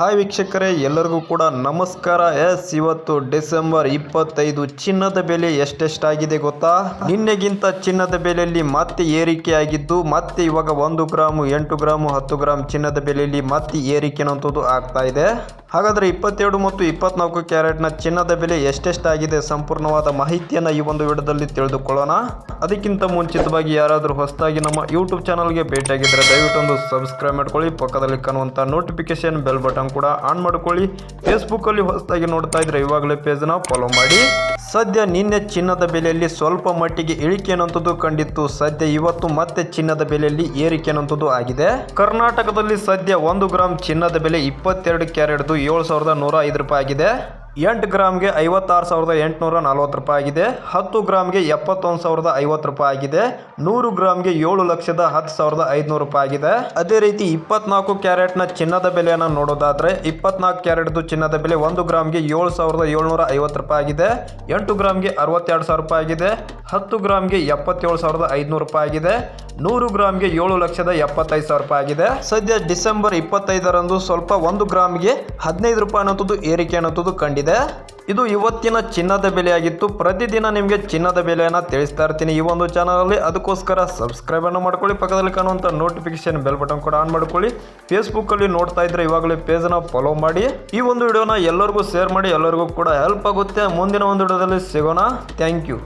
Hi ವೀಕ್ಷಕರೇ, ಎಲ್ಲರಿಗೂ ಕೂಡ ನಮಸ್ಕಾರ. ಎಸ್, ಇವತ್ತು ಡಿಸೆಂಬರ್ ಇಪ್ಪತ್ತೈದು, ಚಿನ್ನದ ಬೆಲೆ ಎಷ್ಟೆಷ್ಟಾಗಿದೆ ಗೊತ್ತಾ? ನಿನ್ನೆಗಿಂತ ಚಿನ್ನದ ಬೆಲೆಯಲ್ಲಿ ಮತ್ತೆ ಏರಿಕೆ ಆಗಿದ್ದು ಮತ್ತೆ ಇವಾಗ ಒಂದು ಗ್ರಾಮು ಎಂಟು ಗ್ರಾಮು ಹತ್ತು ಗ್ರಾಮ್ ಚಿನ್ನದ ಬೆಲೆಯಲ್ಲಿ ಮತ್ತೆ ಏರಿಕೆ ಅನ್ನೋದು ಆಗ್ತಾ ಇದೆ. ಹಾಗಾದ್ರೆ ಇಪ್ಪತ್ತೆರಡು ಮತ್ತು ಇಪ್ಪತ್ನಾಲ್ಕು ಕ್ಯಾರೆಟ್ನ ಚಿನ್ನದ ಬೆಲೆ ಎಷ್ಟೆಷ್ಟಾಗಿದೆ ಸಂಪೂರ್ಣವಾದ ಮಾಹಿತಿಯನ್ನು ಈ ಒಂದು ವಿಡಿಯೋದಲ್ಲಿ ತಿಳಿದುಕೊಳ್ಳೋಣ. ಅದಕ್ಕಿಂತ ಮುಂಚಿತವಾಗಿ ಯಾರಾದರೂ ಹೊಸದಾಗಿ ನಮ್ಮ ಯೂಟ್ಯೂಬ್ ಚಾನಲ್ಗೆ ಭೇಟಿಯಾಗಿದ್ದರೆ ದಯವಿಟ್ಟು ಒಂದು ಸಬ್ಸ್ಕ್ರೈಬ್ ಮಾಡ್ಕೊಳ್ಳಿ, ಪಕ್ಕದಲ್ಲಿ ಕಾಣುವಂಥ ನೋಟಿಫಿಕೇಶನ್ ಬೆಲ್ ಬಟನ್ ಕೂಡ ಆನ್ ಮಾಡಿಕೊಳ್ಳಿ. ಫೇಸ್ಬುಕ್ಕಲ್ಲಿ ಹೊಸದಾಗಿ ನೋಡ್ತಾ ಇದ್ರೆ ಇವಾಗಲೇ ಪೇಜ್ನ ಫಾಲೋ ಮಾಡಿ. ಸದ್ಯ ನಿನ್ನೆ ಚಿನ್ನದ ಬೆಲೆಯಲ್ಲಿ ಸ್ವಲ್ಪ ಮಟ್ಟಿಗೆ ಇಳಿಕೆ ಅನ್ನುವಂಥದ್ದು ಕಂಡಿತ್ತು. ಸದ್ಯ ಇವತ್ತು ಮತ್ತೆ ಚಿನ್ನದ ಬೆಲೆಯಲ್ಲಿ ಏರಿಕೆ ಅನ್ನುವಂಥದ್ದು ಆಗಿದೆ. ಕರ್ನಾಟಕದಲ್ಲಿ ಸದ್ಯ ಒಂದು ಗ್ರಾಮ್ ಚಿನ್ನದ ಬೆಲೆ ಇಪ್ಪತ್ತೆರಡು ಕ್ಯಾರೆಟ್ದು ಏಳು ಸಾವಿರದ ನೂರ ಐದು ರೂಪಾಯಿ ಆಗಿದೆ. ಎಂಟು ಗ್ರಾಮ್ಗೆ ಐವತ್ತಾರು ಸಾವಿರದ ಎಂಟುನೂರ ನಲ್ವತ್ತು ರೂಪಾಯಿ ಆಗಿದೆ. ಹತ್ತು ಗ್ರಾಮ್ಗೆ ಎಪ್ಪತ್ತೊಂದು ಸಾವಿರದ ಐವತ್ತು ರೂಪಾಯಿ ಆಗಿದೆ. ನೂರು ಗ್ರಾಮ್ಗೆ ಏಳು ಲಕ್ಷದ ಹತ್ತು ಸಾವಿರದ ಐದುನೂರು ರೂಪಾಯಿ ಆಗಿದೆ. ಅದೇ ರೀತಿ ಇಪ್ಪತ್ನಾಲ್ಕು ಕ್ಯಾರೆಟ್ನ ಚಿನ್ನದ ಬೆಲೆಯನ್ನು ನೋಡೋದಾದರೆ, ಇಪ್ಪತ್ನಾಲ್ಕು ಕ್ಯಾರೆಟ್ದು ಚಿನ್ನದ ಬೆಲೆ ಒಂದು ಗ್ರಾಮ್ಗೆ ಏಳು ಸಾವಿರದ ಏಳ್ನೂರ ಐವತ್ತು ರೂಪಾಯಿ ಆಗಿದೆ. ಎಂಟು ಗ್ರಾಮ್ಗೆ ಅರವತ್ತೆರಡು ಸಾವಿರ ರೂಪಾಯಿ ಆಗಿದೆ. ಹತ್ತು ಗ್ರಾಮ್ಗೆ ಎಪ್ಪತ್ತೇಳು ಸಾವಿರದ ಐದುನೂರು ರೂಪಾಯಿ ಆಗಿದೆ. ನೂರು ಗ್ರಾಮ್ಗೆ ಏಳು ಲಕ್ಷದ ಎಪ್ಪತ್ತೈದು ಸಾವಿರ ರೂಪಾಯಿ ಆಗಿದೆ. ಸದ್ಯ ಡಿಸೆಂಬರ್ ಇಪ್ಪತ್ತೈದರಂದು ಸ್ವಲ್ಪ ಒಂದು ಗ್ರಾಮ್ಗೆ ಹದಿನೈದು ರೂಪಾಯಿ ಅನ್ನೋದು ಏರಿಕೆ ಅನ್ನೋದು ಕಂಡಿದೆ. ಇದು ಇವತ್ತಿನ ಚಿನ್ನದ ಬೆಲೆಯಾಗಿತ್ತು. ಪ್ರತಿದಿನ ನಿಮಗೆ ಚಿನ್ನದ ಬೆಲೆಯನ್ನು ತಿಳಿಸ್ತಾ ಇರ್ತೀನಿ ಈ ಒಂದು ಚಾನಲಲ್ಲಿ. ಅದಕ್ಕೋಸ್ಕರ ಸಬ್ಸ್ಕ್ರೈಬ್ ಅನ್ನು ಮಾಡ್ಕೊಳ್ಳಿ. ಪಕ್ಕದಲ್ಲಿ ಕಾಣುವಂಥ ನೋಟಿಫಿಕೇಶನ್ ಬೆಲ್ ಬಟನ್ ಕೂಡ ಆನ್ ಮಾಡ್ಕೊಳ್ಳಿ. ಫೇಸ್ಬುಕ್ಕಲ್ಲಿ ನೋಡ್ತಾ ಇದ್ರೆ ಇವಾಗಲೇ ಪೇಜನ್ನು ಫಾಲೋ ಮಾಡಿ. ಈ ಒಂದು ವಿಡಿಯೋನ ಎಲ್ಲರಿಗೂ ಶೇರ್ ಮಾಡಿ. ಎಲ್ಲರಿಗೂ ಕೂಡ ಹೆಲ್ಪ್ ಆಗುತ್ತೆ. ಮುಂದಿನ ಒಂದು ವಿಡಿಯೋದಲ್ಲಿ ಸಿಗೋಣ. Thank you